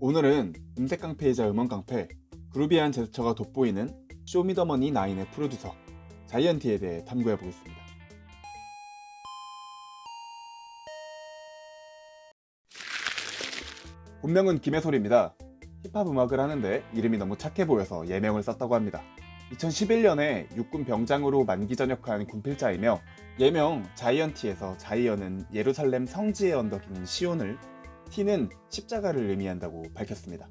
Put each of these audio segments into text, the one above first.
오늘은 음색 깡패이자 음원 깡패, 그루비한 제스처가 돋보이는 쇼미더머니 9의 프로듀서 자이언티에 대해 탐구해 보겠습니다. 본명은 김해솔입니다. 힙합 음악을 하는데 이름이 너무 착해 보여서 예명을 썼다고 합니다. 2011년에 육군 병장으로 만기 전역한 군필자이며 예명 자이언티에서 자이언은 예루살렘 성지의 언덕인 시온을 T는 십자가를 의미한다고 밝혔습니다.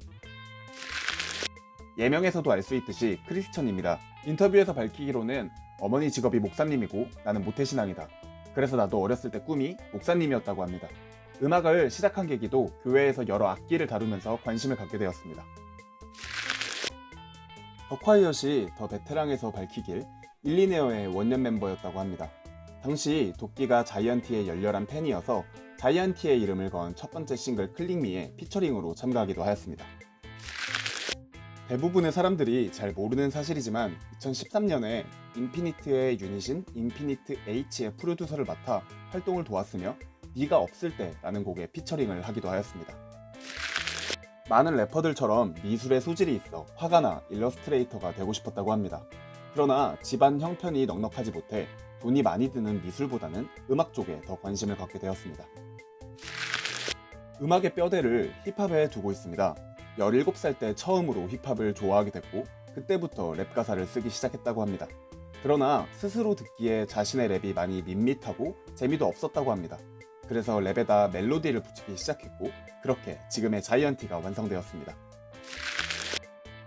예명에서도 알 수 있듯이 크리스천입니다. 인터뷰에서 밝히기로는 어머니 직업이 목사님이고 나는 모태신앙이다. 그래서 나도 어렸을 때 꿈이 목사님이었다고 합니다. 음악을 시작한 계기도 교회에서 여러 악기를 다루면서 관심을 갖게 되었습니다. 더콰이엇이 더 베테랑에서 밝히길 일리네어의 원년 멤버였다고 합니다. 당시 도끼가 자이언티의 열렬한 팬이어서 자이언티의 이름을 건 첫 번째 싱글 클릭미에 피처링으로 참가하기도 하였습니다. 대부분의 사람들이 잘 모르는 사실이지만 2013년에 인피니트의 유닛인 인피니트 H의 프로듀서를 맡아 활동을 도왔으며 네가 없을 때라는 곡에 피처링을 하기도 하였습니다. 많은 래퍼들처럼 미술에 소질이 있어 화가나 일러스트레이터가 되고 싶었다고 합니다. 그러나 집안 형편이 넉넉하지 못해 돈이 많이 드는 미술보다는 음악 쪽에 더 관심을 갖게 되었습니다. 음악의 뼈대를 힙합에 두고 있습니다. 17살 때 처음으로 힙합을 좋아하게 됐고 그때부터 랩 가사를 쓰기 시작했다고 합니다. 그러나 스스로 듣기에 자신의 랩이 많이 밋밋하고 재미도 없었다고 합니다. 그래서 랩에다 멜로디를 붙이기 시작했고 그렇게 지금의 자이언티가 완성되었습니다.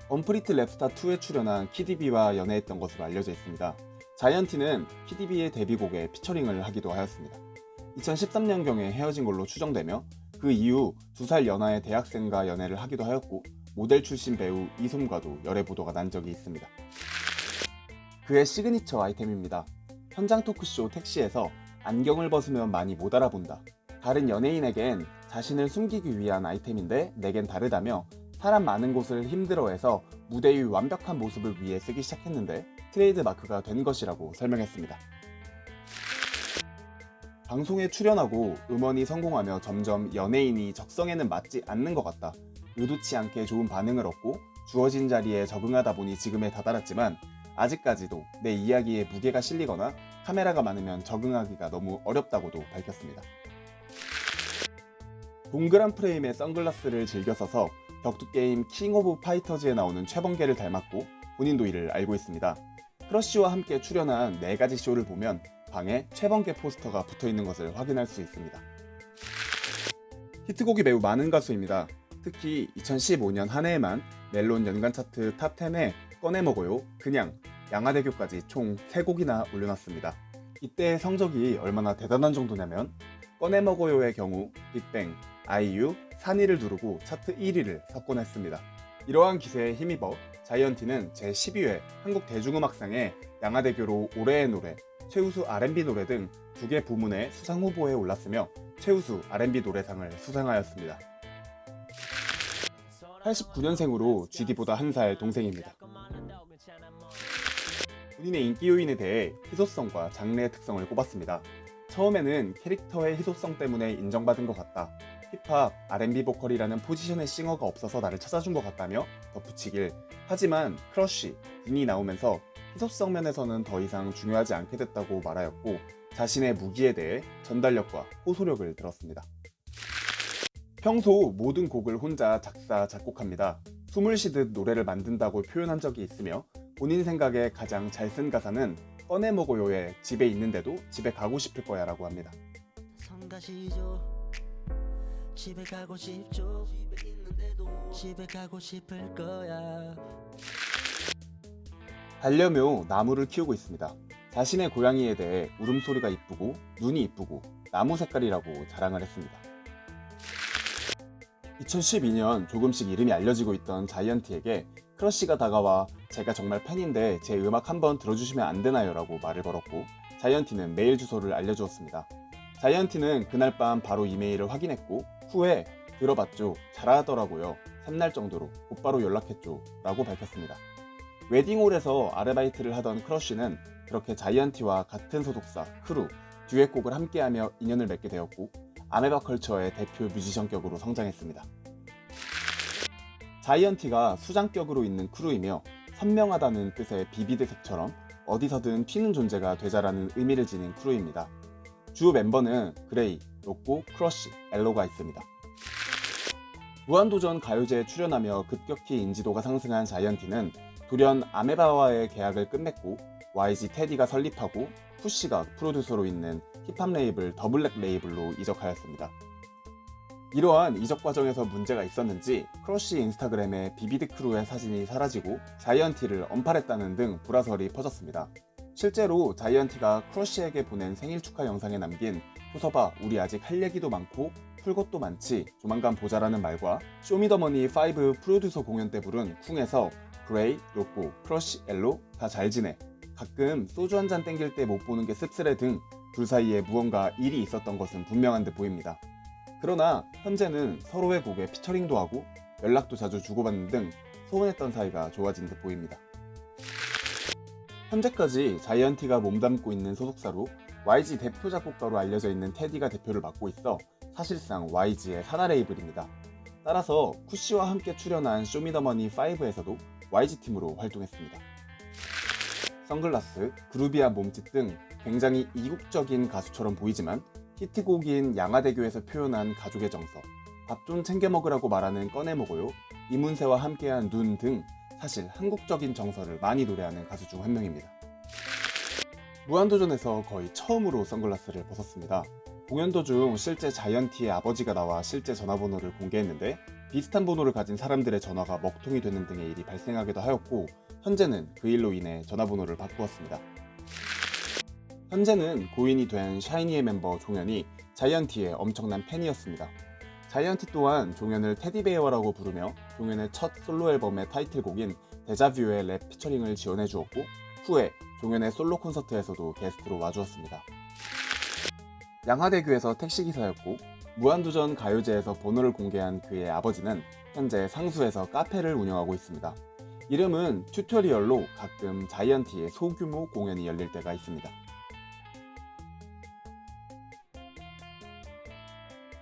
언프리트 랩스타 2에 출연한 키디비와 연애했던 것으로 알려져 있습니다. 자이언티는 키디비의 데뷔곡에 피처링을 하기도 하였습니다. 2013년경에 헤어진 걸로 추정되며 그 이후 두 살 연하의 대학생과 연애를 하기도 하였고 모델 출신 배우 이솜과도 열애 보도가 난 적이 있습니다. 그의 시그니처 아이템입니다. 현장 토크쇼 택시에서 안경을 벗으면 많이 못 알아본다. 다른 연예인에겐 자신을 숨기기 위한 아이템인데 내겐 다르다며 사람 많은 곳을 힘들어해서 무대 위 완벽한 모습을 위해 쓰기 시작했는데 트레이드 마크가 된 것이라고 설명했습니다. 방송에 출연하고 음원이 성공하며 점점 연예인이 적성에는 맞지 않는 것 같다. 의도치 않게 좋은 반응을 얻고 주어진 자리에 적응하다 보니 지금에 다다랐지만 아직까지도 내 이야기에 무게가 실리거나 카메라가 많으면 적응하기가 너무 어렵다고도 밝혔습니다. 동그란 프레임의 선글라스를 즐겨 써서 격투게임 킹 오브 파이터즈에 나오는 최범계를 닮았고 본인도 이를 알고 있습니다. 크러쉬와 함께 출연한 4가지 쇼를 보면 방에 최범계 포스터가 붙어 있는 것을 확인할 수 있습니다. 히트곡이 매우 많은 가수입니다. 특히 2015년 한 해에만 멜론 연간 차트 탑 10에 꺼내 먹어요, 그냥 양화대교까지 총 3곡이나 올려놨습니다. 이때의 성적이 얼마나 대단한 정도냐면 꺼내 먹어요의 경우 빅뱅, 아이유, 산이를 누르고 차트 1위를 석권했습니다. 이러한 기세에 힘입어 자이언티는 제12회 한국 대중음악상에 양화대교로 올해의 노래, 최우수 R&B 노래 등 두 개 부문의 수상 후보에 올랐으며 최우수 R&B 노래상을 수상하였습니다. 89년생으로 GD보다 한 살 동생입니다. 본인의 인기 요인에 대해 희소성과 장르의 특성을 꼽았습니다. 처음에는 캐릭터의 희소성 때문에 인정받은 것 같다. 힙합, R&B 보컬이라는 포지션의 싱어가 없어서 나를 찾아준 것 같다며 덧붙이길. 하지만 크러쉬, 딘이 나오면서 희소성 면에서는 더 이상 중요하지 않게 됐다고 말하였고 자신의 무기에 대해 전달력과 호소력을 들었습니다. 평소 모든 곡을 혼자 작사, 작곡합니다. 숨을 쉬듯 노래를 만든다고 표현한 적이 있으며 본인 생각에 가장 잘 쓴 가사는 꺼내 먹어요의 집에 있는데도 집에 가고 싶을 거야 라고 합니다. 선 가시죠 집에 가고 싶죠 집에 있는데도 집에 가고 싶을 거야 반려묘 나무를 키우고 있습니다. 자신의 고양이에 대해 울음소리가 이쁘고 눈이 이쁘고 나무 색깔이라고 자랑을 했습니다. 2012년 조금씩 이름이 알려지고 있던 자이언티에게 크러쉬가 다가와 제가 정말 팬인데 제 음악 한번 들어주시면 안 되나요? 라고 말을 걸었고 자이언티는 메일 주소를 알려주었습니다. 자이언티는 그날 밤 바로 이메일을 확인했고 후에 들어봤죠. 잘하더라고요. 샘날 정도로 곧바로 연락했죠. 라고 밝혔습니다. 웨딩홀에서 아르바이트를 하던 크러쉬는 그렇게 자이언티와 같은 소속사 크루 듀엣곡을 함께하며 인연을 맺게 되었고 아메바 컬처의 대표 뮤지션격으로 성장했습니다. 자이언티가 수장격으로 있는 크루이며 선명하다는 뜻의 비비드 색처럼 어디서든 튀는 존재가 되자라는 의미를 지닌 크루입니다. 주 멤버는 그레이, 로꼬, 크러쉬, 엘로가 있습니다. 무한도전 가요제에 출연하며 급격히 인지도가 상승한 자이언티는 돌연 아메바와의 계약을 끝맺고 YG 테디가 설립하고 푸시가 프로듀서로 있는 힙합 레이블 더블랙 레이블로 이적하였습니다. 이러한 이적 과정에서 문제가 있었는지 크러쉬 인스타그램에 비비드 크루의 사진이 사라지고 자이언티를 언팔했다는 등 불화설이 퍼졌습니다. 실제로 자이언티가 크러쉬에게 보낸 생일 축하 영상에 남긴 호서봐 우리 아직 할 얘기도 많고 풀 것도 많지 조만간 보자라는 말과 쇼미더머니 5 프로듀서 공연 때 부른 쿵에서 그레이, 로꼬, 크러쉬, 엘로 다 잘 지내 가끔 소주 한 잔 땡길 때 못 보는 게 씁쓸해 등 둘 사이에 무언가 일이 있었던 것은 분명한 듯 보입니다. 그러나 현재는 서로의 곡에 피처링도 하고 연락도 자주 주고받는 등 소원했던 사이가 좋아진 듯 보입니다. 현재까지 자이언티가 몸담고 있는 소속사로 YG 대표 작곡가로 알려져 있는 테디가 대표를 맡고 있어 사실상 YG의 산하 레이블입니다. 따라서 쿠시와 함께 출연한 쇼미더머니 5에서도 YG 팀으로 활동했습니다. 선글라스, 그루비한 몸짓 등 굉장히 이국적인 가수처럼 보이지만 히트곡인 양화대교에서 표현한 가족의 정서, 밥 좀 챙겨 먹으라고 말하는 꺼내 먹어요, 이문세와 함께한 눈 등 사실 한국적인 정서를 많이 노래하는 가수 중 한 명입니다. 무한도전에서 거의 처음으로 선글라스를 벗었습니다. 공연 도중 실제 자이언티의 아버지가 나와 실제 전화번호를 공개했는데 비슷한 번호를 가진 사람들의 전화가 먹통이 되는 등의 일이 발생하기도 하였고 현재는 그 일로 인해 전화번호를 바꾸었습니다. 현재는 고인이 된 샤이니의 멤버 종현이 자이언티의 엄청난 팬이었습니다. 자이언티 또한 종현을 테디베어라고 부르며 종현의 첫 솔로 앨범의 타이틀곡인 데자뷰의 랩 피처링을 지원해 주었고 후에 종현의 솔로 콘서트에서도 게스트로 와주었습니다. 양화대교에서 택시기사였고 무한도전 가요제에서 번호를 공개한 그의 아버지는 현재 상수에서 카페를 운영하고 있습니다. 이름은 튜토리얼로 가끔 자이언티의 소규모 공연이 열릴 때가 있습니다.